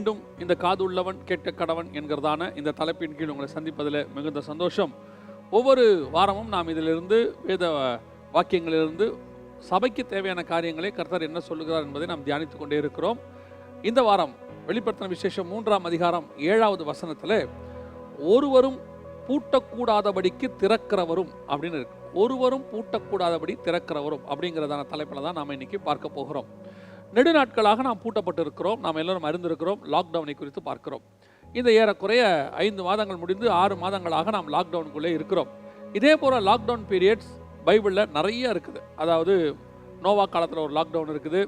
மீண்டும் இந்த காது உள்ளவன் கேட்ட கடவன் என்கிறதான இந்த தலைப்பின் கீழ் உங்களை சந்திப்பதில் மிகுந்த சந்தோஷம். ஒவ்வொரு வாரமும் நாம் இதிலிருந்து வேத வாக்கியங்களிலிருந்து சபைக்கு தேவையான காரியங்களை கர்த்தர் என்ன சொல்லுகிறார் என்பதை நாம் தியானித்துக் கொண்டே இருக்கிறோம். இந்த வாரம் வெளிப்படுத்தின விசேஷம் மூன்றாம் அதிகாரம் ஏழாவது வசனத்தில் ஒருவரும் பூட்டக்கூடாதபடிக்கு திறக்கிறவரும் அப்படின்னு இருக்கு. ஒருவரும் பூட்டக்கூடாதபடி திறக்கிறவரும் அப்படிங்கிறதான தலைப்பில் தான் நாம் இன்னைக்கு பார்க்க போகிறோம். நெடுநாட்களாக நாம் பூட்டப்பட்டிருக்கிறோம். நாம் எல்லோரும் அறிந்திருக்கிறோம். லாக்டவுனை குறித்து பார்க்கிறோம். இந்த ஏறக்குறைய ஐந்து மாதங்கள் முடிந்து ஆறு மாதங்களாக நாம் லாக்டவுனுக்குள்ளே இருக்கிறோம். இதே போல் லாக்டவுன் பீரியட்ஸ் பைபிளில் நிறைய இருக்குது. அதாவது நோவா காலத்தில் ஒரு லாக்டவுன் இருக்குது.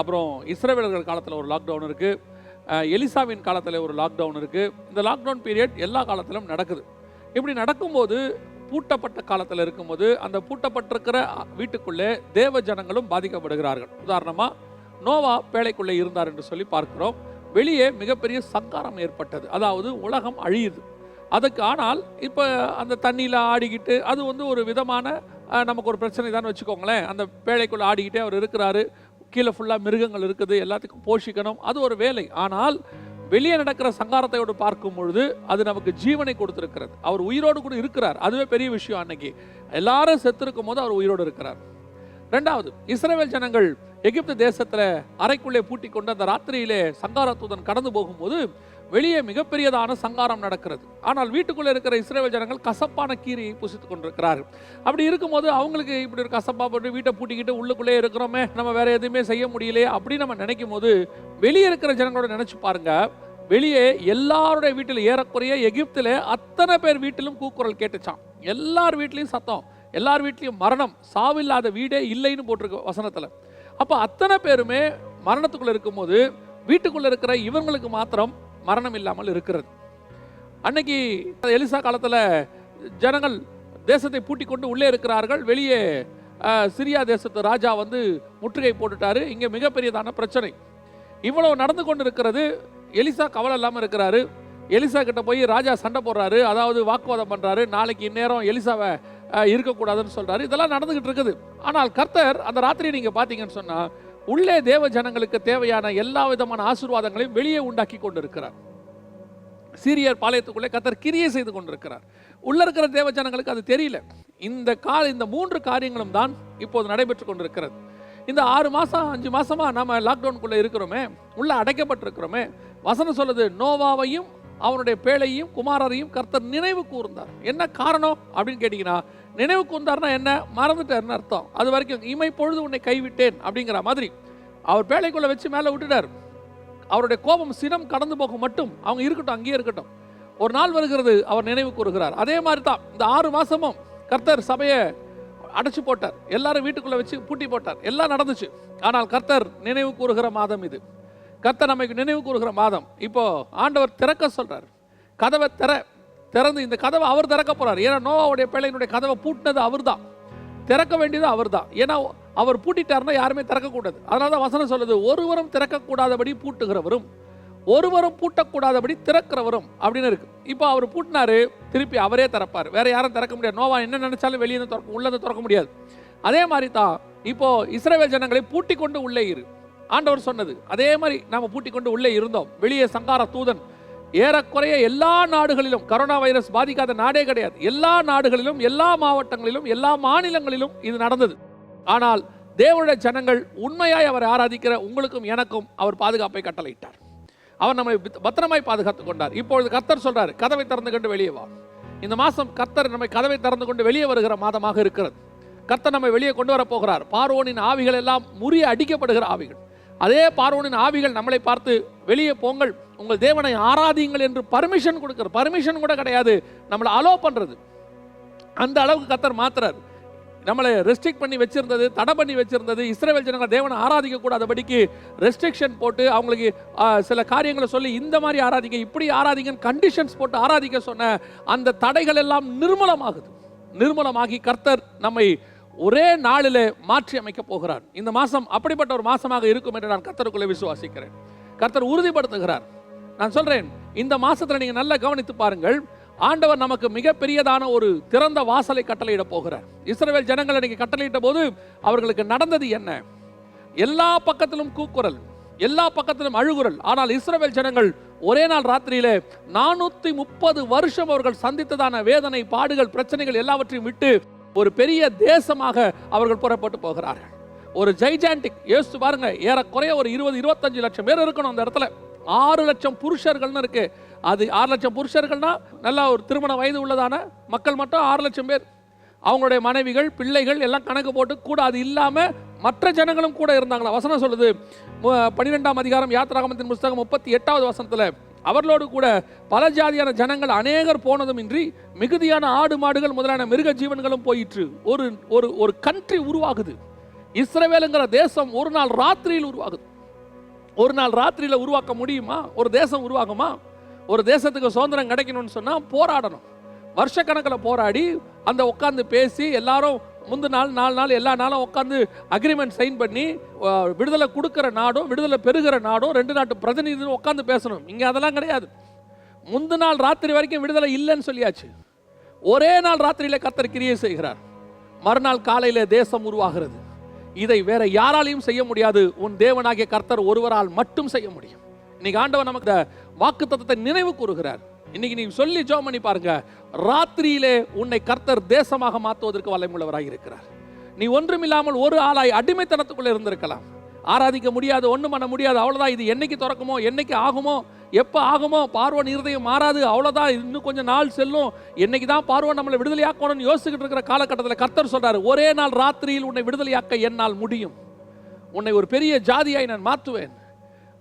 அப்புறம் இஸ்ரேவேலர்கள் காலத்தில் ஒரு லாக்டவுன் இருக்குது எலிசாவின் காலத்தில் ஒரு லாக்டவுன் இருக்குது இந்த லாக்டவுன் பீரியட் எல்லா காலத்திலும் நடக்குது. இப்படி நடக்கும்போது பூட்டப்பட்ட காலத்தில் இருக்கும்போது அந்த பூட்டப்பட்டிருக்கிற வீட்டுக்குள்ளே தேவ ஜனங்களும் பாதிக்கப்படுகிறார்கள். உதாரணமாக நோவா பேழைக்குள்ளே இருந்தார் என்று சொல்லி பார்க்கிறோம். வெளியே மிகப்பெரிய சங்காரம் ஏற்பட்டது. அதாவது உலகம் அழியுது. அதுக்கு ஆனால் இப்போ அந்த தண்ணியில் ஆடிக்கிட்டு அது வந்து ஒரு விதமான நமக்கு ஒரு பிரச்சனை தான் வச்சுக்கோங்களேன். அந்த பேழைக்குள்ளே ஆடிக்கிட்டே அவர் இருக்கிறாரு. கீழே ஃபுல்லாக மிருகங்கள் இருக்குது. எல்லாத்துக்கும் போஷிக்கணும். அது ஒரு வேலை. ஆனால் வெளியே நடக்கிற சங்காரத்தையோடு பார்க்கும் பொழுது அது நமக்கு ஜீவனை கொடுத்துருக்கிறது. அவர் உயிரோடு கூட இருக்கிறார். அதுவே பெரிய விஷயம் அன்னைக்கு. எல்லாரும் செத்திருக்கும் போது அவர் உயிரோடு இருக்கிறார். ரெண்டாவது இஸ்ரேல் ஜனங்கள் எகிப்து தேசத்தில் அறைக்குள்ளே பூட்டி கொண்டு அந்த ராத்திரியிலே சங்காரத்துடன் கடந்து போகும்போது வெளியே மிகப்பெரியதான சங்காரம் நடக்கிறது. ஆனால் வீட்டுக்குள்ளே இருக்கிற இஸ்ரேல் ஜனங்கள் கசப்பான கீரியை புசித்துக் கொண்டிருக்கிறார்கள். அப்படி இருக்கும்போது அவங்களுக்கு இப்படி ஒரு கசப்பா போட்டு வீட்டை பூட்டிக்கிட்டு உள்ளுக்குள்ளே இருக்கிறோமே நம்ம வேற எதுவுமே செய்ய முடியலையே அப்படின்னு நம்ம நினைக்கும் போது வெளியே இருக்கிற ஜனங்களோட நினச்சி பாருங்க. வெளியே எல்லாருடைய வீட்டில் ஏறக்குறைய எகிப்தில் அத்தனை பேர் வீட்டிலும் கூக்குரல் கேட்டுச்சான் எல்லார் வீட்லேயும் சத்தம். எல்லார் வீட்லேயும் மரணம் சாவில்லாத வீடே இல்லைன்னு போட்டிருக்கு வசனத்தில். அப்போ அத்தனை பேருமே மரணத்துக்குள்ளே இருக்கும்போது வீட்டுக்குள்ளே இருக்கிற இவங்களுக்கு மாத்திரம் மரணம் இல்லாமல் இருக்கிறது. அன்னைக்கு எலிசா காலத்தில் ஜனங்கள் தேசத்தை பூட்டி கொண்டு உள்ளே இருக்கிறார்கள். வெளியே சிரியா தேசத்து ராஜா வந்து முற்றுகை போட்டுட்டாரு. இங்கே மிகப்பெரியதான பிரச்சனை. இவ்வளவு நடந்து கொண்டு இருக்கிறது எலிசா கவலை இல்லாமல் இருக்கிறாரு. எலிசா கிட்ட போய் ராஜா சண்டை போடுறாரு. அதாவது வாக்குவாதம் பண்ணுறாரு நாளைக்கு இந்நேரம் எலிசாவை இருக்கக்கூடாதுன்னு சொல்கிறாரு இதெல்லாம் நடந்துக்கிட்டு இருக்குது. ஆனால் கர்த்தர் அந்த ராத்திரி நீங்கள் பார்த்தீங்கன்னு சொன்னால் உள்ளே தேவ ஜனங்களுக்கு தேவையான எல்லா விதமான ஆசீர்வாதங்களையும் வெளியே உண்டாக்கி கொண்டிருக்கிறார். சீரியர் பாளையத்துக்குள்ளே கத்தர் கிரியை செய்து கொண்டிருக்கிறார். உள்ள இருக்கிற தேவ ஜனங்களுக்கு அது தெரியல. இந்த கால இந்த மூன்று காரியங்களும் தான் இப்போது நடைபெற்று கொண்டிருக்கிறது. இந்த ஆறு மாதம் அஞ்சு மாதமாக நம்ம லாக்டவுனுக்குள்ளே இருக்கிறோமே உள்ளே அடைக்கப்பட்டிருக்கிறோமே வசனம் சொல்லுது நோவாவையும் அவனுடைய பேழையும் குமாரரையும் கர்த்தர் நினைவு கூர்ந்தார். என்ன காரணம் அப்படின்னு கேட்டீங்கன்னா நினைவு கூர்ந்தார்னா என்ன? மறந்துட்டார்னு அர்த்தம். அது வரைக்கும் இமை பொழுது உன்னை கைவிட்டேன் அப்படிங்கிற மாதிரி. அவர் பேழைக்குள்ளே வச்சு மேலே விட்டுட்டார். அவருடைய கோபம் சினம் கடந்து போக மட்டும் அவங்க இருக்கட்டும் அங்கேயே இருக்கட்டும். ஒரு நாள் வருகிறது அவர் நினைவு கூறுகிறார். அதே மாதிரி தான் இந்த ஆறு மாதமும் கர்த்தர் சபையை அடைச்சு போட்டார். எல்லாரும் வீட்டுக்குள்ளே வச்சு பூட்டி போட்டார். எல்லாம் நடந்துச்சு. ஆனால் கர்த்தர் நினைவு கூறுகிற மாதம் இது. கத்தை நமக்கு நினைவு கூறுகிற மாதம். இப்போ ஆண்டவர் திறக்க சொல்றார். கதவை திற திறந்து இந்த கதவை அவர் திறக்க போறார். ஏன்னா நோவாவுடைய பிள்ளையினுடைய கதவை பூட்டினது அவர் தான் திறக்க வேண்டியது அவர்தான். ஏன்னா அவர் பூட்டிட்டார்னா யாருமே திறக்கக்கூடாது. அதனால தான் வசனம் சொல்லுது ஒருவரும் திறக்கக்கூடாதபடி பூட்டுகிறவரும் ஒருவரும் பூட்டக்கூடாதபடி திறக்கிறவரும் அப்படின்னு இருக்கு. இப்போ அவர் பூட்டினாரு திருப்பி அவரே திறப்பார். வேற யாரும் திறக்க முடியாது. நோவா என்ன நினைச்சாலும் வெளியே இருந்து திறக்க உள்ளதை திறக்க முடியாது. அதே மாதிரி தான் இப்போ இஸ்ரேல் ஜனங்களை பூட்டி கொண்டு உள்ளே இரு. ஆண்டவர் சொன்னது. அதே மாதிரி நாம் பூட்டி கொண்டு உள்ளே இருந்தோம். வெளியே சங்கார தூதன் ஏறக்குறைய எல்லா நாடுகளிலும் கரோனா வைரஸ் பாதிக்காத நாடே கிடையாது. எல்லா நாடுகளிலும் எல்லா மாவட்டங்களிலும் எல்லா மாநிலங்களிலும் இது நடந்தது. ஆனால் தேவனுடைய ஜனங்கள் உண்மையாய் அவரை ஆராதிக்கிற உங்களுக்கும் எனக்கும் அவர் பாதுகாப்பை கட்டளையிட்டார். அவர் நம்மை பத்திரமாய் பாதுகாத்துக் கொண்டார். இப்பொழுது கர்த்தர் சொல்றாரு கதவை திறந்து கொண்டு வெளியே வா. இந்த மாசம் கர்த்தர் நம்மை கதவை திறந்து கொண்டு வெளியே வருகிற மாதமாக இருக்கிறது. கர்த்தர் நம்மை வெளியே கொண்டு வர போகிறார். பார்வோனின் ஆவிகள் எல்லாம் முறிய அடிக்கப்படுகிற ஆவிகள். அதே பார்வோனின் ஆவிகள் நம்மளை பார்த்து வெளியே போங்கள் உங்கள் தேவனை ஆராதியுங்கள் என்று பர்மிஷன் கொடுக்கிற பர்மிஷன் கூட கிடையாது. நம்மளை அலோ பண்ணுறது அந்த அளவுக்கு கர்த்தர் மாத்துறார். நம்மளை ரெஸ்ட்ரிக்ட் பண்ணி வச்சிருந்தது தடை பண்ணி வச்சிருந்தது இஸ்ரேல் ஜனங்கள் தேவனை ஆராதிக்க கூடாதபடிக்கு ரெஸ்ட்ரிக்ஷன் போட்டு அவங்களுக்கு சில காரியங்களை சொல்லி இந்த மாதிரி ஆராதிங்க இப்படி ஆராதிங்கன்னு கண்டிஷன்ஸ் போட்டு ஆராதிக்க சொன்ன அந்த தடைகள் எல்லாம் நிர்மூலமாகுது. நிர்மூலமாகி கர்த்தர் நம்மை ஒரே நாளிலே மாற்றி அமைக்க போகிறார். இந்த மாதம் அப்படிப்பட்ட ஒரு மாசமாக இருக்கும் என்று நான் கர்த்தருக்குள்ளே விசுவாசிக்கிறேன். கர்த்தர் உறுதிப்படுத்துகிறார். நான் சொல்கிறேன் இந்த மாதத்தில் நீங்கள் நல்லா கவனித்து பாருங்கள் ஆண்டவர் நமக்கு மிகப்பெரியதான ஒரு திறந்த வாசலை கட்டளையிட போகிறார். இஸ்ரேல் ஜனங்களை நீங்கள் கட்டளையிட்ட போது அவர்களுக்கு நடந்தது என்ன? எல்லா பக்கத்திலும் கூக்குரல் எல்லா பக்கத்திலும் அழுகுரல். ஆனால் இஸ்ரேல் ஜனங்கள் ஒரே நாள் ராத்திரியிலே நானூத்தி முப்பது வருஷம் அவர்கள் சந்தித்ததான வேதனை பாடுகள் பிரச்சனைகள் எல்லாவற்றையும் விட்டு ஒரு பெரிய தேசமாக அவர்கள் புறப்பட்டு போகிறார்கள். ஒரு ஜைஜாண்டிக் யோசிச்சு பாருங்க ஏறக்குறைய ஒரு இருபது இருபத்தஞ்சு லட்சம் பேர் இருக்கணும் அந்த இடத்துல. ஆறு லட்சம் புருஷர்கள்னு இருக்கு. அது ஆறு லட்சம் புருஷர்கள்னா நல்லா ஒரு திருமண வயது உள்ளதான மக்கள் மட்டும் ஆறு லட்சம் பேர். அவங்களுடைய மனைவிகள் பிள்ளைகள் எல்லாம் கணக்கு போட்டு கூட அது இல்லாமல் மற்ற ஜனங்களும் கூட இருந்தாங்களா? வசனம் சொல்லுது. பன்னிரெண்டாம் அதிகாரம் யாத்ராகமத்தின் புஸ்தகம் முப்பத்தி எட்டாவது வசனத்தில் அவர்களோடு கூட பல ஜாதியான ஜனங்கள் அநேகர் போனதுமின்றி மிகுதியான ஆடு மாடுகள் முதலான மிருக ஜீவன்களும் போயிற்று. ஒரு ஒரு ஒரு கண்ட்ரி உருவாகுது. இஸ்ரவேலுங்கிற தேசம் ஒரு நாள் ராத்திரியில் உருவாகுது. ஒரு நாள் ராத்திரியில் உருவாக்க முடியுமா? ஒரு தேசம் உருவாகுமா? ஒரு தேசத்துக்கு சுதந்திரம் கிடைக்கணும்னு சொன்னால் போராடணும். வருஷக்கணக்கில் போராடி அந்த உட்காந்து பேசி எல்லாரும் முந்தின நாள் நாலு நாள் எல்லா நாளும் உட்காந்து அக்ரிமெண்ட் சைன் பண்ணி விடுதலை கொடுக்குற நாடும் விடுதலை பெறுகிற நாடும் ரெண்டு நாட்டு பிரதிநிதியும் உட்காந்து பேசணும். இங்கே அதெல்லாம் கிடையாது. முந்தின நாள் ராத்திரி வரைக்கும் விடுதலை இல்லைன்னு சொல்லியாச்சு. ஒரே நாள் ராத்திரியில் கர்த்தர் கிரியை செய்கிறார். மறுநாள் காலையில் தேசம் உருவாகிறது. இதை வேற யாராலையும் செய்ய முடியாது. உன் தேவனாகிய கர்த்தர் ஒருவரால் மட்டும் செய்ய முடியும். இன்னைக்கு ஆண்டவர் நமக்கு வாக்கு தத்துவத்தை நினைவு கூறுகிறார். இன்னைக்கு நீங்க சொல்லி ஜோம் பண்ணி பாருங்க. ராத்திரியிலே உன்னை கர்த்தர் தேசமாக மாற்றுவதற்கு வல்லமுள்ளவராக இருக்கிறார். நீ ஒன்றுமில்லாமல் ஒரு ஆளாய் அடிமைத்தனத்துக்குள்ள இருந்திருக்கலாம். ஆராதிக்க முடியாது ஒண்ணும் பண்ண முடியாது அவ்வளோதான் இது என்னைக்கு திறக்குமோ என்னைக்கு ஆகுமோ எப்போ ஆகுமோ பார்வன் இருதயம் மாறாது அவ்வளவுதான். இன்னும் கொஞ்சம் நாள் செல்லும். என்னைக்கு தான் பார்வன் நம்மளை விடுதலையாக்கணும்னு யோசிச்சுக்கிட்டு இருக்கிற காலகட்டத்தில் கர்த்தர் சொல்றாரு ஒரே நாள் ராத்திரியில் உன்னை விடுதலையாக்க என்னால் முடியும். உன்னை ஒரு பெரிய ஜாதியாய் நான் மாற்றுவேன்.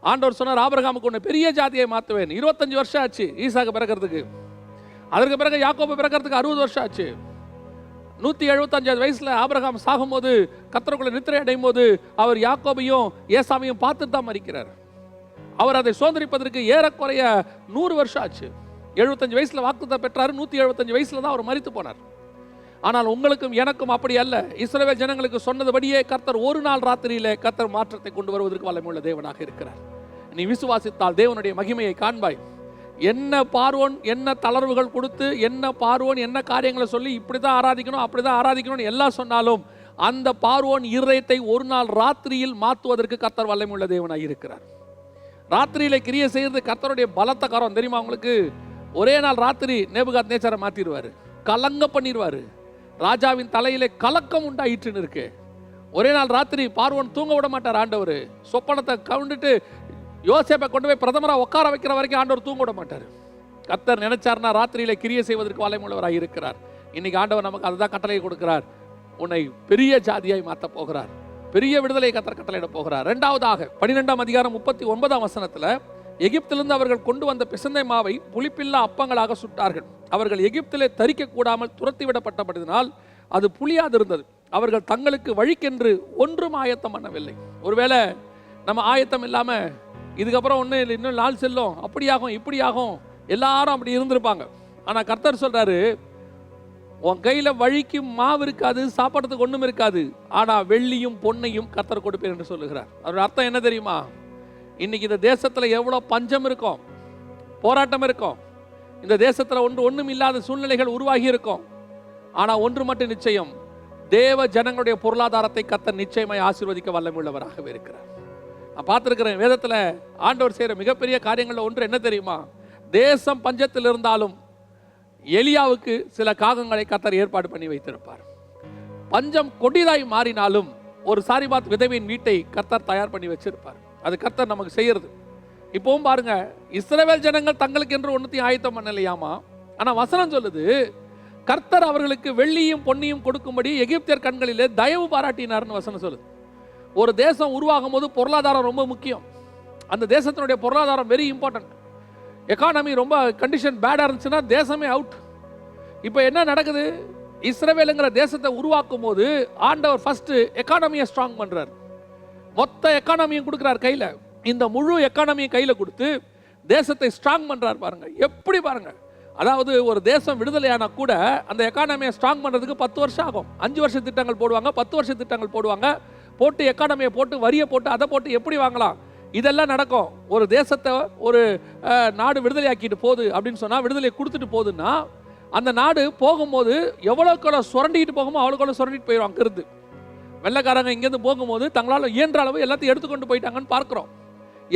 ஆண்டவர் சொன்னார் ஆபரகாமுக்கு ஒன்று பெரிய ஜாதியை மாற்றுவேன். இருபத்தஞ்சு வருஷம் ஆச்சு ஈசாக்கு பிறக்கிறதுக்கு. அதற்கு பிறகு யாக்கோப்பு பிறக்கிறதுக்கு அறுபது வருஷம் ஆச்சு. நூற்றி எழுபத்தஞ்சாவது வயசுல ஆபரகாம் சாகும்போது கத்தருக்குள்ள நித்திரை அடையும் போது அவர் யாக்கோபையும் ஏசாமையும் பார்த்துட்டு தான் மறிக்கிறார் அவர் அதை சுதந்திரிப்பதற்கு ஏறக்குறைய நூறு வருஷம் ஆச்சு. எழுபத்தஞ்சு வயசுல வாக்குத்த பெற்றார் நூற்றி எழுபத்தஞ்சு வயசில் தான் அவர் மறித்து போனார். ஆனால் உங்களுக்கும் எனக்கும் அப்படி அல்ல. இஸ்ரேல் ஜனங்களுக்கு சொன்னதுபடியே கர்த்தர் ஒரு நாள் ராத்திரியிலே கர்த்தர் மாற்றத்தை கொண்டு வருவதற்கு வல்லமையுள்ள தேவனாக இருக்கிறார். நீ விசுவாசித்தால் தேவனுடைய மகிமையை காண்பாய். என்ன பார்வோன் என்ன தளர்வுகள் கொடுத்து என்ன பார்வோன் என்ன காரியங்களை சொல்லி இப்படி தான் ஆராதிக்கணும் அப்படி தான் ஆராதிக்கணும்னு எல்லாம் சொன்னாலும் அந்த பார்வோன் இருதயத்தை ஒரு நாள் ராத்திரியில் மாற்றுவதற்கு கர்த்தர் வல்லமையுள்ள தேவனாக இருக்கிறார். ராத்திரியில் கிரியை செய்கிறது கர்த்தருடைய பலத்த கரம். தெரியுமா உங்களுக்கு? ஒரே நாள் ராத்திரி நேபுகாத் நேச்சரை மாற்றிடுவார் கலங்க பண்ணிடுவார். ராஜாவின் தலையிலே கலக்கம் உண்டாயிற்றுன்னு இருக்கு ஒரே நாள் ராத்திரி பார்வன் தூங்க விட மாட்டார் ஆண்டவர். சொப்பனத்தை கவுண்டுட்டு யோசேப்பை கொண்டு போய் பிரதமராக உட்கார வைக்கிற வரைக்கும் ஆண்டவர் தூங்க விட மாட்டார். கத்தர் நினைச்சார்னா ராத்திரியில கிரியை செய்வதற்கு வலைமுள்ளவராக இருக்கிறார். இன்னைக்கு ஆண்டவர் நமக்கு அதுதான் கட்டளை கொடுக்கிறார். உன்னை பெரிய ஜாதியாய் மாற்ற போகிறார். பெரிய விடுதலை கத்தர் கட்டளையிட போகிறார். ரெண்டாவதாக பன்னிரெண்டாம் அதிகாரம் முப்பத்தி ஒன்பதாம் வசனத்தில் எகிப்திலிருந்து அவர்கள் கொண்டு வந்த பிசந்தை மாவை புளிப்பில்லா அப்பங்களாக சுட்டார்கள். அவர்கள் எகிப்திலே தரிக்க கூடாமல் துரத்திவிடப்பட்டபடினால் அது அது புளியாதிருந்தது. அவர்கள் தங்களுக்கு வழிக்கென்று ஒன்றும் ஆயத்தம் பண்ணவில்லை. ஒருவேளை நம்ம ஆயத்தம் இல்லாம இதுக்கப்புறம் ஒன்று இன்னும் நாள் செல்லும். அப்படியாகும் இப்படியாகும். எல்லாரும் அப்படி இருந்திருப்பாங்க. ஆனா கர்த்தர் சொல்றாரு உன் கையில வழிக்கு மாவு இருக்காது சாப்பிட்றதுக்கு ஒண்ணும் இருக்காது. ஆனா வெள்ளியும் பொன்னையும் கர்த்தர் கொடுப்பேன் என்று சொல்லுகிறார். அதோட அர்த்தம் என்ன தெரியுமா? இன்னைக்கு இந்த தேசத்தில் எவ்வளோ பஞ்சம் இருக்கும் போராட்டம் இருக்கும். இந்த தேசத்தில் ஒன்று ஒன்றும் இல்லாத சூழ்நிலைகள் உருவாகி இருக்கும். ஆனால் ஒன்று மட்டும் நிச்சயம் தேவ ஜனங்களுடைய பொருளாதாரத்தை கத்த நிச்சயமாய் ஆசீர்வதிக்க வல்லமுள்ளவராகவே இருக்கிறார். நான் பார்த்துருக்கிறேன் வேதத்தில் ஆண்டவர் செய்கிற மிகப்பெரிய காரியங்களில் ஒன்று என்ன தெரியுமா? தேசம் பஞ்சத்தில் இருந்தாலும் எலியாவுக்கு சில காகங்களை கத்தர் ஏற்பாடு பண்ணி வைத்திருப்பார். பஞ்சம் கொடிதாய் மாறினாலும் ஒரு சாரிபாத் விதவியின் வீட்டை கத்தர் தயார் பண்ணி வச்சிருப்பார். அது கர்த்தர் நமக்கு செய்யறது. இப்போவும் பாருங்க இஸ்ரேவேல் ஜனங்கள் தங்களுக்கு என்று ஒன்றுத்தையும் ஆயத்தம் பண்ணலையாமா? ஆனால் வசனம் சொல்லுது கர்த்தர் அவர்களுக்கு வெள்ளியும் பொன்னியும் கொடுக்கும்படி எகிப்தியர் கண்களிலே தயவு பாராட்டினார்னு வசனம் சொல்லுது. ஒரு தேசம் உருவாகும் போது பொருளாதாரம் ரொம்ப முக்கியம். அந்த தேசத்தினுடைய பொருளாதாரம் வெரி இம்பார்ட்டன்ட் எக்கானமி ரொம்ப கண்டிஷன் பேடாக இருந்துச்சுன்னா தேசமே அவுட் இப்போ என்ன நடக்குது? இஸ்ரேவேலுங்கிற தேசத்தை உருவாக்கும் போது ஆண்டவர் ஃபஸ்ட்டு எக்கானமியை ஸ்ட்ராங் பண்ணுறாரு மொத்த எக்கானமியும் கொடுக்குறார் கையில். இந்த முழு எக்கானமியும் கையில் கொடுத்து தேசத்தை ஸ்ட்ராங் பண்ணுறார் பாருங்கள் எப்படி பாருங்கள் அதாவது ஒரு தேசம் விடுதலையானா கூட அந்த எக்கானமியை ஸ்ட்ராங் பண்ணுறதுக்கு பத்து வருஷம் ஆகும். அஞ்சு வருஷ திட்டங்கள் போடுவாங்க பத்து வருஷ திட்டங்கள் போடுவாங்க. போட்டு எக்கானமியை போட்டு வரியை போட்டு அதை போட்டு எப்படி வாங்கலாம்? இதெல்லாம் நடக்கும். ஒரு தேசத்தை ஒரு நாடு விடுதலையாக்கிட்டு போகுது அப்படின்னு சொன்னால் விடுதலை கொடுத்துட்டு போகுதுன்னா அந்த நாடு போகும்போது எவ்வளோக்குள்ள சுரண்டிக்கிட்டு போகுமோ அவ்வளோக்குள்ள சுரண்டிட்டு போயிடும் அங்கிருந்து வெள்ளைக்காரங்க இங்கேருந்து போகும்போது தங்களால் இயன்ற அளவு எல்லாத்தையும் எடுத்துக்கொண்டு போயிட்டாங்கன்னு பார்க்குறோம்.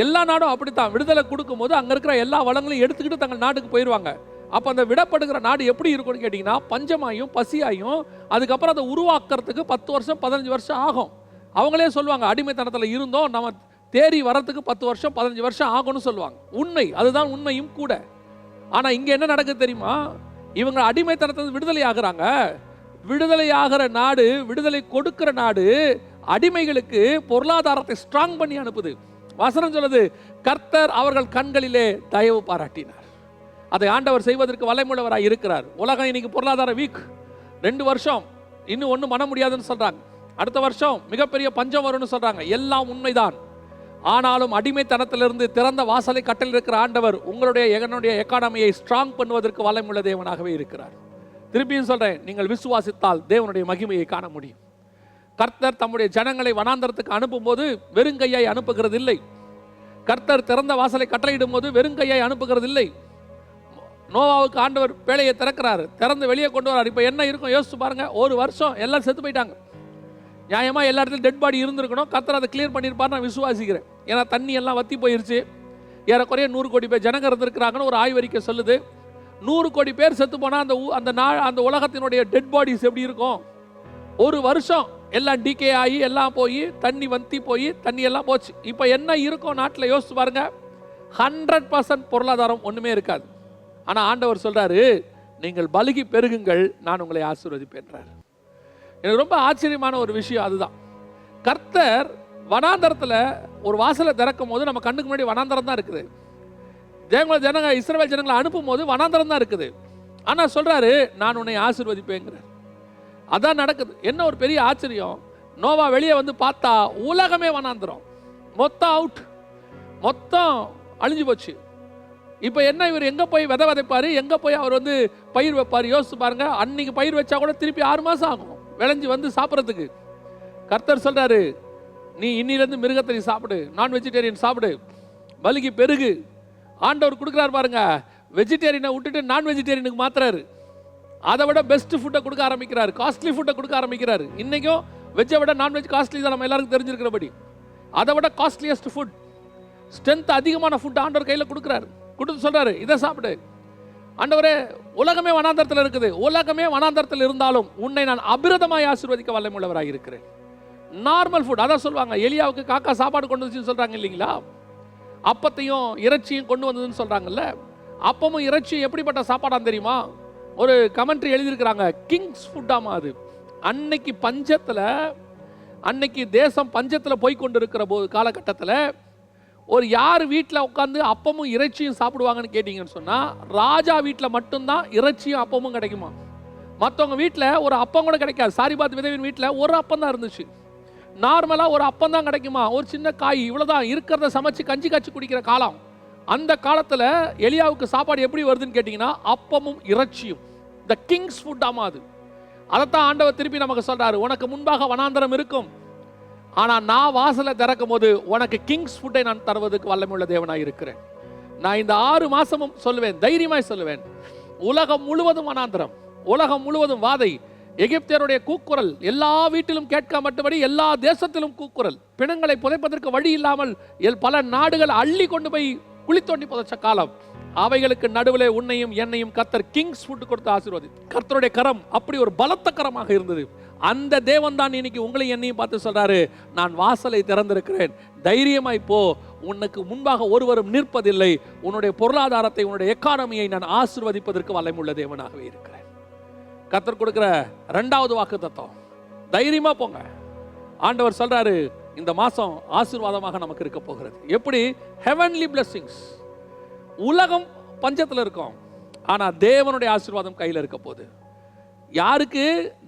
எல்லா நாடும் அப்படித்தான். விடுதலை கொடுக்கும்போது அங்கே இருக்கிற எல்லா வளங்களையும் எடுத்துக்கிட்டு தங்கள் நாட்டுக்கு போயிடுவாங்க அப்போ அந்த விடப்படுகிற நாடு எப்படி இருக்கும்னு கேட்டிங்கன்னா பஞ்சமாயும் பசியாயும் அதுக்கப்புறம் அதை உருவாக்குறதுக்கு பத்து வருஷம் பதினஞ்சு வருஷம் ஆகும். அவங்களே சொல்லுவாங்க அடிமைத்தனத்தில் இருந்தோம் நம்ம தேறி வரத்துக்கு பத்து வருஷம் பதினஞ்சு வருஷம் ஆகும்னு சொல்லுவாங்க. உண்மை அதுதான் உண்மையும் கூட. ஆனால் இங்கே என்ன நடக்குது தெரியுமா? இவங்க அடிமைத்தனத்தை விடுதலை ஆகுறாங்க. விடுதலையாகிற நாடு விடுதலை கொடுக்கிற நாடு அடிமைகளுக்கு பொருளாதாரத்தை ஸ்ட்ராங் பண்ணி அனுப்புது. வசனம் சொல்லுது கர்த்தர் அவர்கள் கண்களிலே தயவு பாராட்டினார். அதை ஆண்டவர் செய்வதற்கு வலைமுள்ளவராக இருக்கிறார். உலகம் இன்னைக்கு பொருளாதார வீக் ரெண்டு வருஷம் இன்னும் ஒன்றும் பண்ண முடியாதுன்னு சொல்கிறாங்க அடுத்த வருஷம் மிகப்பெரிய பஞ்சம் வரும்னு சொல்கிறாங்க எல்லாம் உண்மைதான். ஆனாலும் அடிமைத்தனத்திலிருந்து திறந்த வாசலை கட்டில் இருக்கிற ஆண்டவர் உங்களுடைய என்னுடைய எக்கானமியை ஸ்ட்ராங் பண்ணுவதற்கு வல்லமுள்ள தேவனாகவே இருக்கிறார். திருப்பியும் சொல்கிறேன் நீங்கள் விசுவாசித்தால் தேவனுடைய மகிமையை காண முடியும். கர்த்தர் தம்முடைய ஜனங்களை வனாந்தரத்துக்கு அனுப்பும்போது வெறுங்கையை அனுப்புகிறது இல்லை கர்த்தர் திறந்த வாசலை கட்டளையிடும் போது வெறுங்கையை அனுப்புகிறது இல்லை நோவாவுக்கு ஆண்டவர் பேழையை திறக்கிறாரு. திறந்து வெளியே கொண்டு வரார். இப்போ என்ன இருக்கும்? யோசிச்சு பாருங்க. ஒரு வருஷம் எல்லாம் செத்து போயிட்டாங்க. நியாயமாக எல்லா இடத்துலையும் டெட் பாடி இருந்திருக்கணும். கர்த்தர் அதை கிளியர் பண்ணியிருப்பார் நான் விசுவாசிக்கிறேன். ஏன்னா தண்ணி எல்லாம் வத்தி போயிருச்சு. ஏறக்குறைய நூறு கோடி பேர் ஜனங்க இருந்திருக்கிறாங்கன்னு ஒரு ஆய்வறிக்கை சொல்லுது. நூறு கோடி பேர் செத்து போனால் அந்த அந்த நா அந்த உலகத்தினுடைய டெட் பாடிஸ் எப்படி இருக்கும்? ஒரு வருஷம் எல்லாம் டிகே ஆகி எல்லாம் போய் தண்ணி வந்தி போய் தண்ணி எல்லாம் போச்சு. இப்போ என்ன இருக்கும் நாட்டில்? யோசிச்சு பாருங்க. ஹண்ட்ரட் பர்சன்ட் பொருளாதாரம் ஒன்றுமே இருக்காது. ஆனால் ஆண்டவர் சொல்கிறாரு நீங்கள் பலுகி பெருகுங்கள் நான் உங்களை ஆசீர்வதிப்பேன்றார் எனக்கு ரொம்ப ஆச்சரியமான ஒரு விஷயம் அதுதான். கர்த்தர் வனாந்தரத்தில் ஒரு வாசலை திறக்கும் போது நம்ம கண்ணுக்கு முன்னாடி வனாந்தரம் தான் இருக்குது. தேவங்கள ஜனங்க இஸ்ரவேல் ஜனங்களை அனுப்பும் போது வனாந்தரம் தான் இருக்குது. ஆனால் சொல்கிறாரு நான் உன்னை ஆசிர்வதிப்பேங்கிறார். அதான் நடக்குது. என்ன ஒரு பெரிய ஆச்சரியம்? நோவா வெளியே வந்து பார்த்தா உலகமே வனாந்தரம். மொத்தம் அவுட் மொத்தம் அழிஞ்சு போச்சு. இப்போ என்ன இவர் எங்கே போய் விதை விதைப்பார்? எங்கே போய் அவர் வந்து பயிர் வைப்பார்? யோசிச்சு பாருங்க. அன்னைக்கு பயிர் வச்சா கூட திருப்பி ஆறு மாதம் ஆகும். விளைஞ்சி வந்து சாப்பிட்றதுக்கு. கர்த்தர் சொல்கிறாரு நீ இன்னிலேருந்து மிருகத்தை நீ சாப்பிடு. நான் வெஜிடேரியன் சாப்பிடு. பலிக்கு பெருகு. ஆண்டவர் கொடுக்குறாரு பாருங்க. வெஜிடேரியனை விட்டுட்டு நான் வெஜிடேரியனுக்கு மாத்துறாரு. அதை விட பெஸ்ட் ஃபுட்டை கொடுக்க ஆரம்பிக்கிறாரு. காஸ்ட்லி ஃபுட்டை கொடுக்க ஆரம்பிக்கிறாரு. இன்றைக்கும் வெஜ்ஜை விட நான்வெஜ் காஸ்ட்லி தான் நம்ம எல்லாருக்கும் தெரிஞ்சிருக்கிறபடி. அதை விட காஸ்ட்லியஸ்ட் ஃபுட் ஸ்ட்ரென்த் அதிகமான ஃபுட் ஆண்டவர் கையில் கொடுக்குறாரு. கொடுத்து சொல்கிறாரு இதை சாப்பிடு. ஆண்டவரே உலகமே வனாந்தரத்தில் இருக்குது. உலகமே வனாந்தரத்தில் இருந்தாலும் உன்னை நான் அபிரதமாய் ஆசீர்வதிக்க வல்லமுள்ளவராக இருக்கிறேன். நார்மல் ஃபுட் அதான் சொல்லுவாங்க எலியாவுக்கு காக்கா சாப்பாடு கொண்டு வந்துச்சுன்னு சொல்கிறாங்க இல்லைங்களா? அப்பத்தையும் இறைச்சியும் கொண்டு வந்ததுன்னு சொல்கிறாங்கல்ல அப்பமும் இறைச்சியும் எப்படிப்பட்ட சாப்பாடாக தெரியுமா? ஒரு கமெண்ட்ரி எழுதியிருக்கிறாங்க. கிங்ஸ் ஃபுட்டாமா அது. அன்னைக்கு பஞ்சத்தில் அன்னைக்கு தேசம் பஞ்சத்தில் போய் கொண்டு இருக்கிற போது காலகட்டத்தில் ஒரு யார் வீட்டில் உட்காந்து அப்பமும் இறைச்சியும் சாப்பிடுவாங்கன்னு கேட்டிங்கன்னு சொன்னால் ராஜா வீட்டில் மட்டும்தான் இறைச்சியும் அப்பமும் கிடைக்குமா? மற்றவங்க வீட்டில் ஒரு அப்பம் கூட கிடைக்காது. சாரிபாத் விதவின் வீட்டில் ஒரு அப்பம் தான் இருந்துச்சு. நார்மலாக ஒரு அப்பம் தான் கிடைக்குமா? ஒரு சின்ன காய் இவ்வளோதான் இருக்கிறத சமைச்சு கஞ்சி காய்ச்சி குடிக்கிற காலம். அந்த காலத்தில் எலியாவுக்கு சாப்பாடு எப்படி வருதுன்னு கேட்டிங்கன்னா அப்பமும் இறைச்சியும். த கிங்ஸ் ஃபுட்டாமா அது. அதைத்தான் ஆண்டவர் திருப்பி நமக்கு சொல்கிறாரு உனக்கு முன்பாக வனாந்தரம் இருக்கும். ஆனால் நான் வாசலை திறக்கும் போது உனக்கு கிங்ஸ் ஃபுட்டை நான் தருவதற்கு வல்லமையுள்ள தேவனாக இருக்கிறேன். நான் இந்த ஆறு மாதமும் சொல்லுவேன் தைரியமாய் சொல்லுவேன். உலகம் முழுவதும் வனாந்தரம். உலகம் முழுவதும் வாதை. எகிப்தியருடைய கூக்குரல் எல்லா வீட்டிலும் கேட்க மட்டுபடி எல்லா தேசத்திலும் கூக்குரல். பிணங்களை புதைப்பதற்கு வழி இல்லாமல் எல் பல நாடுகள் அள்ளி கொண்டு போய் குழி தோண்டி புதைச்ச காலம். அவைகளுக்கு நடுவிலே உன்னையும் என்னையும் கர்த்தர் கிங்ஸ் ஃபுட் கொடுத்து ஆசீர்வாதி கர்த்தருடைய கரம் அப்படி ஒரு பலத்த கரமாக இருந்தது. அந்த தேவன் தான் இன்னைக்கு உங்களை என்னையும் பார்த்து சொல்றாரு நான் வாசலை திறந்திருக்கிறேன். தைரியமாய் போ. உனக்கு முன்பாக ஒருவரும் நிற்பதில்லை. உன்னுடைய பொருளாதாரத்தை உன்னுடைய எக்கானமியை நான் ஆசிர்வதிப்பதற்கு வல்லமுள்ள தேவனாகவே இருக்கிறேன். கத்தர் கொடுக்குற ரெண்டாவது வாக்கு தத்துவம் தைரியமாக போங்க. ஆண்டவர் சொல்கிறாரு இந்த மாதம் ஆசீர்வாதமாக நமக்கு இருக்க போகிறது. எப்படி? ஹெவன்லி பிளஸ்ஸிங்ஸ் உலகம் பஞ்சத்தில் இருக்கும். ஆனால் தேவனுடைய ஆசீர்வாதம் கையில் இருக்க போகுது. யாருக்கு?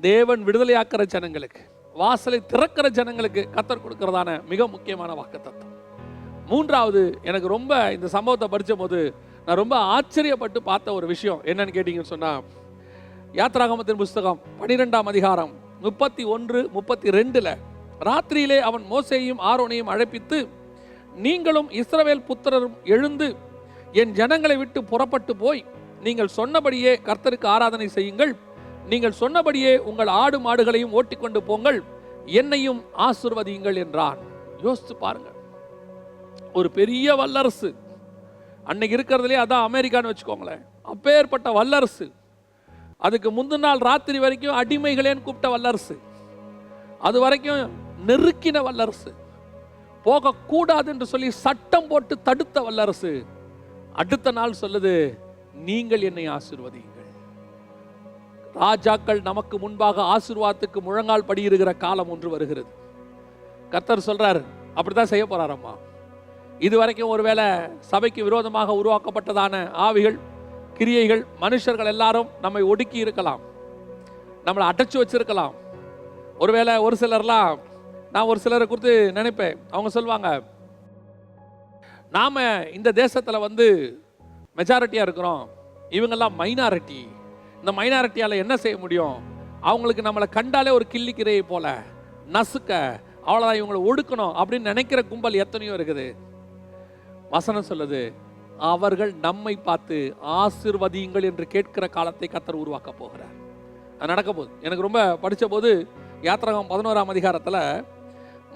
தேவன் விடுதலையாக்குற ஜனங்களுக்கு. வாசலை திறக்கிற ஜனங்களுக்கு கத்தர் கொடுக்கறதான மிக முக்கியமான வாக்குத்தத்தம். மூன்றாவது எனக்கு ரொம்ப இந்த சம்பவத்தை படித்த போது நான் ரொம்ப ஆச்சரியப்பட்டு பார்த்த ஒரு விஷயம் என்னன்னு கேட்டிங்கன்னு சொன்னால் யாத்ராகமத்தின் புஸ்தகம் பனிரெண்டாம் அதிகாரம் முப்பத்தி ஒன்று முப்பத்தி ரெண்டில் ராத்திரியிலே அவன் மோசையையும் ஆரோனையும் அழைப்பித்து நீங்களும் இஸ்ரவேல் புத்திரரும் எழுந்து என் ஜனங்களை விட்டு புறப்பட்டு போய் நீங்கள் சொன்னபடியே கர்த்தருக்கு ஆராதனை செய்யுங்கள். நீங்கள் சொன்னபடியே உங்கள் ஆடு மாடுகளையும் ஓட்டிக்கொண்டு போங்கள். என்னையும் ஆசிர்வதியுங்கள் என்றான். யோசித்து பாருங்க. ஒரு பெரிய வல்லரசு. அன்னைக்கு இருக்கிறதுலே அதான் அமெரிக்கான்னு வச்சுக்கோங்களேன். அப்பேற்பட்ட வல்லரசு. அதுக்கு முந்தின நாள் ராத்திரி வரைக்கும் அடிமைகளேன்னு கூப்பிட்ட வல்லரசு. அது வரைக்கும் நெருக்கின வல்லரசு. போகக்கூடாது என்று சொல்லி சட்டம் போட்டு தடுத்த வல்லரசு. அடுத்த நாள் சொல்லுது நீங்கள் என்னை ஆசிர்வதியுங்கள். ராஜாக்கள் நமக்கு முன்பாக ஆசிர்வாதத்துக்கு முழங்கால் படியிருக்கிற காலம் ஒன்று வருகிறது. கர்த்தர் சொல்றார் அப்படித்தான் செய்ய போறாரம்மா. இது வரைக்கும் ஒருவேளை சபைக்கு விரோதமாக உருவாக்கப்பட்டதான ஆவிகள் கிரியைகள் மனுஷர்கள் எல்லாரும் நம்மை ஒடுக்கி இருக்கலாம். நம்மளை அடைச்சி வச்சிருக்கலாம். ஒருவேளை ஒரு சிலர்லாம் நான் ஒரு சிலரை குறித்து நினைப்பேன். அவங்க சொல்லுவாங்க நாம் இந்த தேசத்தில் வந்து மெஜாரிட்டியாக இருக்கிறோம். இவங்கெல்லாம் மைனாரிட்டி இந்த மைனாரிட்டியால் என்ன செய்ய முடியும்? அவங்களுக்கு நம்மளை கண்டாலே ஒரு கிள்ளிக்கிறையை போல. நசுக்க அவ்வளோதான் இவங்களை ஒடுக்கணும். அப்படின்னு நினைக்கிற கும்பல் எத்தனையோ இருக்குது. வசனம் சொல்லுது அவர்கள் நம்மை பார்த்து ஆசிர்வதியுங்கள் என்று கேட்கிற காலத்தை கத்தர் உருவாக்க போகிறார். அது நடக்க போகுது எனக்கு ரொம்ப படித்த போது யாத்திரகம் பதினோராம் அதிகாரத்தில்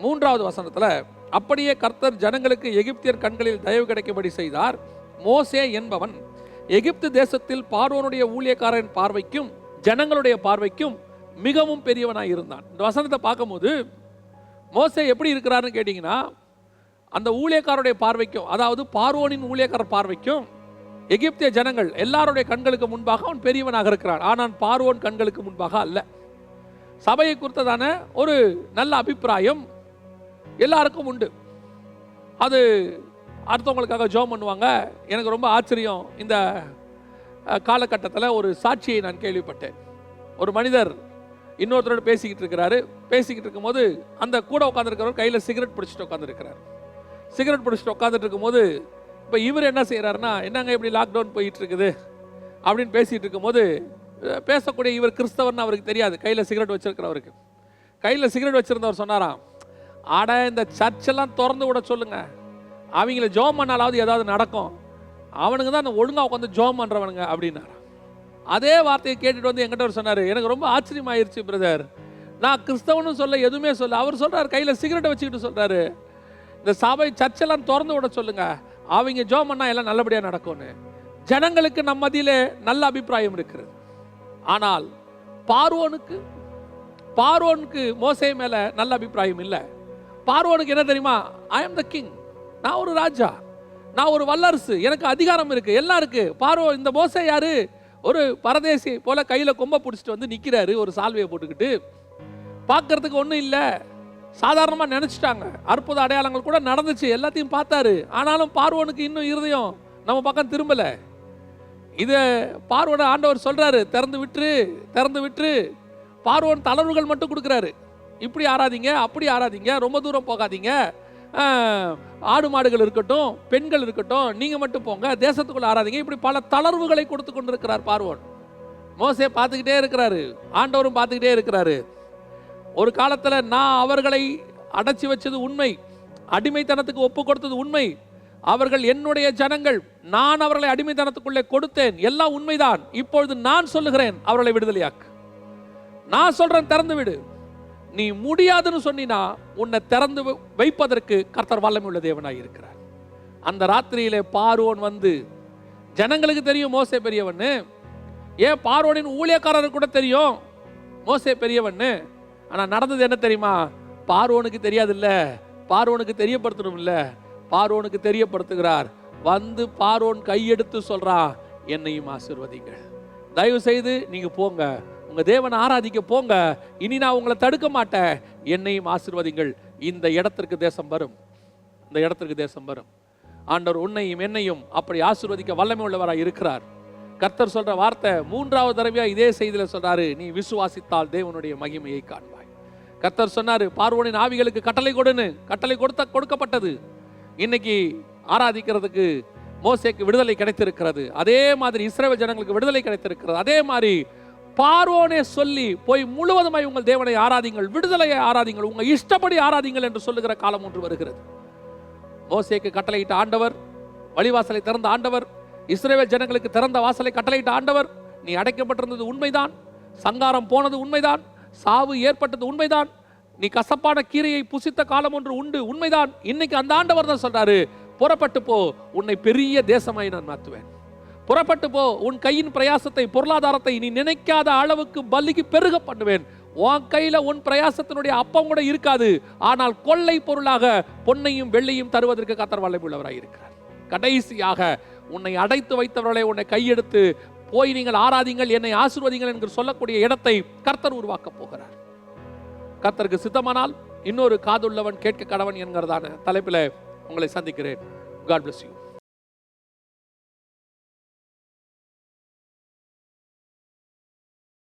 மூன்றாவது வசனத்தில் அப்படியே கர்த்தர் ஜனங்களுக்கு எகிப்தியர் கண்களில் தயவு கிடைக்கும்படி செய்தார். மோசே என்பவன் எகிப்து தேசத்தில் பார்வோனுடைய ஊழியக்காரன் பார்வைக்கும் ஜனங்களுடைய பார்வைக்கும் மிகவும் பெரியவனாக இருந்தான் இந்த வசனத்தை பார்க்கும்போது மோசே எப்படி இருக்கிறாருன்னு கேட்டிங்கன்னா அந்த ஊழியக்காரருடைய பார்வைக்கும் அதாவது பார்வோனின் ஊழியக்காரர் பார்வைக்கும் எகிப்திய ஜனங்கள் எல்லாருடைய கண்களுக்கு முன்பாக அவன் பெரியவனாக இருக்கிறான். ஆனால் பார்வோன் கண்களுக்கு முன்பாக அல்ல. சபையை குறித்ததான ஒரு நல்ல அபிப்பிராயம் எல்லாருக்கும் உண்டு. அது அடுத்தவங்களுக்காக ஜோம் பண்ணுவாங்க. எனக்கு ரொம்ப ஆச்சரியம் இந்த காலகட்டத்தில் ஒரு சாட்சியை நான் கேள்விப்பட்டேன். ஒரு மனிதர் இன்னொருத்தரோட பேசிக்கிட்டு இருக்கிறாரு. பேசிக்கிட்டு இருக்கும்போது அந்த கூட உட்காந்துருக்கிறவர் கையில் சிகரெட் பிடிச்சிட்டு உட்காந்துருக்கிறார் சிகரெட் பிடிச்சிட்டு உட்காந்துட்டு இருக்கும்போது இப்போ இவர் என்ன செய்கிறாருன்னா என்னங்க இப்படி லாக்டவுன் போயிட்டு இருக்குது அப்படின்னு பேசிகிட்டு இருக்கும்போது பேசக்கூடிய இவர் கிறிஸ்தவர்னு அவருக்கு தெரியாது. கையில் சிகரெட் வச்சிருக்கிறவருக்கு. கையில் சிகரெட் வச்சுருந்தவர் சொன்னாராம் ஆட இந்த சர்ச்செல்லாம் திறந்து விட சொல்லுங்கள் அவங்கள ஜோம் பண்ணாலாவது ஏதாவது நடக்கும். அவனுங்க தான் அந்த ஒழுங்காக உட்காந்து ஜோம் பண்ணுறவனுங்க அப்படின்னாராம். அதே வார்த்தையை கேட்டுட்டு வந்து என்கிட்ட அவர் சொன்னார் எனக்கு ரொம்ப ஆச்சரியமாயிருச்சு பிரதர். நான் கிறிஸ்தவனும் சொல்ல எதுவுமே சொல்ல. அவர் சொல்கிறார் கையில் சிகரெட்டை வச்சுக்கிட்டு சொல்கிறாரு இந்த சபை சர்ச்செல்லாம் திறந்து விட சொல்லுங்க. அவங்க ஜோம் பண்ணால் எல்லாம் நல்லபடியாக நடக்கும்னு. ஜனங்களுக்கு நம்ம மதியிலே நல்ல அபிப்பிராயம் இருக்கிறது. ஆனால் பார்வோனுக்கு பார்வோனுக்கு மோசை மேலே நல்ல அபிப்பிராயம் இல்லை. பார்வோனுக்கு என்ன தெரியுமா? ஐ அம் த கிங் நான் ஒரு ராஜா. நான் ஒரு வல்லரசு. எனக்கு அதிகாரம் இருக்குது எல்லாம் இருக்குது பார்வோ இந்த மோசை யார்? ஒரு பரதேசி போல் கையில் கொம்ப பிடிச்சிட்டு வந்து நிற்கிறாரு ஒரு சால்வையை போட்டுக்கிட்டு. பார்க்கறதுக்கு ஒன்றும் இல்லை. சாதாரணமாக நினச்சிட்டாங்க. அற்புத அடையாளங்கள் கூட நடந்துச்சு எல்லாத்தையும் பார்த்தாரு. ஆனாலும் பார்வோனுக்கு இன்னும் இருதயம் நம்ம பக்கம் திரும்பலை. இதை பார்வோட ஆண்டவர் சொல்கிறாரு திறந்து விட்டுரு திறந்து விட்டுரு. பார்வோன் தளர்வுகள் மட்டும் கொடுக்குறாரு. இப்படி ஆறாதீங்க அப்படி ஆறாதீங்க ரொம்ப தூரம் போகாதீங்க. ஆடு மாடுகள் இருக்கட்டும் பெண்கள் இருக்கட்டும் நீங்கள் மட்டும் போங்க தேசத்துக்குள்ளே ஆறாதீங்க. இப்படி பல தளர்வுகளை கொடுத்து கொண்டிருக்கிறார் பார்வோன். மோசே பார்த்துக்கிட்டே இருக்கிறாரு ஆண்டவரும் பார்த்துக்கிட்டே இருக்கிறாரு. ஒரு காலத்துல நான் அவர்களை அடைச்சி வச்சது உண்மை. அடிமைத்தனத்துக்கு ஒப்பு கொடுத்தது உண்மை. அவர்கள் என்னுடைய ஜனங்கள் நான் அவர்களை அடிமைத்தனத்துக்குள்ளே கொடுத்தேன். எல்லாம் உண்மைதான். இப்பொழுது நான் சொல்லுகிறேன் அவர்களை விடுதலையாக்கு. நான் சொல்றேன் திறந்து விடு. நீ முடியாதுன்னு சொன்னினா உன்னை திறந்து வை- வைப்பதற்கு கர்த்தர் வல்லமை உள்ள தேவனாக இருக்கிறார். அந்த ராத்திரியிலே பார்வோன் வந்து ஜனங்களுக்கு தெரியும் மோசே பெரியவன்னு. ஏன் பார்வோனின் ஊழியக்காரருக்கு கூட தெரியும் மோசே பெரியவன்னு? ஆனால் நடந்தது என்ன தெரியுமா? பார்வோனுக்கு தெரியாது இல்ல பார்வோனுக்கு தெரியப்படுத்தணும் இல்லை பார்வோனுக்கு தெரியப்படுத்துகிறார். வந்து பார்வோன் கையெடுத்து சொல்கிறான் என்னையும் ஆசீர்வதிங்கள் தயவு செய்து நீங்கள் போங்க. உங்கள் தேவனை ஆராதிக்க போங்க. இனி நான் உங்களை தடுக்க மாட்டேன். என்னையும் ஆசிர்வதிங்கள் இந்த இடத்திற்கு தேசம் வரும். இந்த இடத்திற்கு தேசம் வரும். ஆண்டவர் உன்னையும் என்னையும் அப்படி ஆசீர்வதிக்க வல்லமை உள்ளவராக இருக்கிறார். கர்த்தர் சொல்கிற வார்த்தை மூன்றாவது தடவையாக இதே செய்தியில் சொல்கிறாரு நீ விசுவாசித்தால் தேவனுடைய மகிமையை காண்பார் கர்த்தர் சொன்னாரு பார்வோனின் ஆவிகளுக்கு கட்டளை கொடுன்னு. கட்டளை கொடுத்த கொடுக்கப்பட்டது. இன்னைக்கு ஆராதிக்கிறதுக்கு மோசேக்கு விடுதலை கிடைத்திருக்கிறது. அதே மாதிரி இஸ்ரேல் ஜனங்களுக்கு விடுதலை கிடைத்திருக்கிறது. அதே மாதிரி பார்வோனே சொல்லி போய் முழுவதுமாய் உங்கள் தேவனை ஆராதிங்கள் விடுதலையை ஆராதிங்கள் உங்கள் இஷ்டப்படி ஆராதிங்கள் என்று சொல்லுகிற காலம் ஒன்று வருகிறது. மோசேக்கு கட்டளையிட்ட ஆண்டவர் வழிவாசலை திறந்த ஆண்டவர் இஸ்ரேல் ஜனங்களுக்கு திறந்த வாசலை கட்டளையிட்ட ஆண்டவர் நீ அடைக்கப்பட்டிருந்தது உண்மைதான் சங்காரம் போனது உண்மைதான் சாவு ஏற்பட்டது உண்மைதான். நீ கசப்பான கீரையை புசித்த காலம் ஒன்று உண்டு உண்மைதான். இன்னைக்கு அந்த ஆண்டவர் தான் சொல்றாரு புறப்பட்டு போ உன்னை பெரிய தேசமாய் நான் மாற்றுவேன். புறப்பட்டு போ உன் கையின் பிரயாசத்தை பொருளாதாரத்தை நீ நினைக்காத அளவுக்கு பலிக்கு பெருக பண்ணுவேன். உன் கையில உன் பிரயாசத்தினுடைய அப்பம் கூட இருக்காது. ஆனால் கொள்ளை பொருளாக பொன்னையும் வெள்ளையும் தருவதற்கு கத்தர் வல்லமையுள்ளவராய் இருக்கிறார் கடைசியாக உன்னை அடைத்து வைத்தவர்களை உன்னை கையெடுத்து போய் நீங்கள் ஆராதிங்கள் என்னை ஆசிர்வதிங்கள் என்று சொல்லக்கூடிய இடத்தை கர்த்தர் உருவாக்கப் போகிறார். கர்த்தருக்கு சித்தமானால் இன்னொரு காதுள்ளவன் கேட்க கடவன் என்கிறதான தலைப்பில் உங்களை சந்திக்கிறேன். God bless you